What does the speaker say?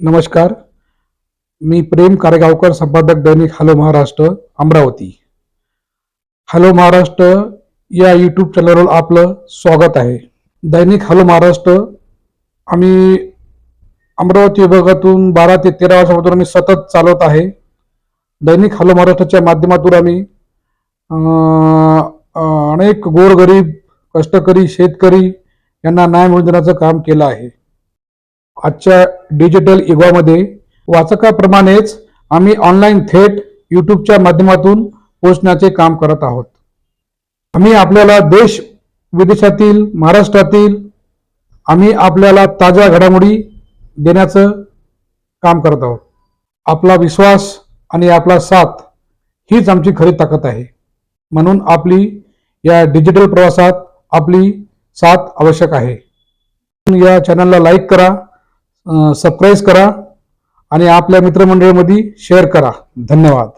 नमस्कार. मी प्रेम कारेगावकर संपादक दैनिक हॅलो महाराष्ट्र अमरावती. हॅलो महाराष्ट्र या यूट्यूब चॅनलवर आपलं स्वागत आहे. दैनिक हॅलो महाराष्ट्र आम्ही अमरावती विभागातून बारा ते तेरा वर्षापासून आम्ही सतत चालवत आहे. दैनिक हॅलो महाराष्ट्राच्या माध्यमातून आम्ही अनेक गोरगरीब कष्टकरी शेतकरी यांना न्याय मिळवून काम केलं आहे. आजच्या डिजिटल युगामध्ये वाचकाप्रमाणेच आम्ही ऑनलाईन थेट यूट्यूबच्या माध्यमातून पोचण्याचे काम करत आहोत. आम्ही आपल्याला देश विदेशातील महाराष्ट्रातील आम्ही आपल्याला ताज्या घडामोडी देण्याचं काम करत आहोत. आपला विश्वास आणि आपला साथ हीच आमची खरी ताकद आहे. म्हणून आपली या डिजिटल प्रवासात आपली साथ आवश्यक आहे. या चॅनलला लाईक करा. सबस्क्राईब करा आणि आपल्या मित्रमंडळीमध्ये शेअर करा. धन्यवाद.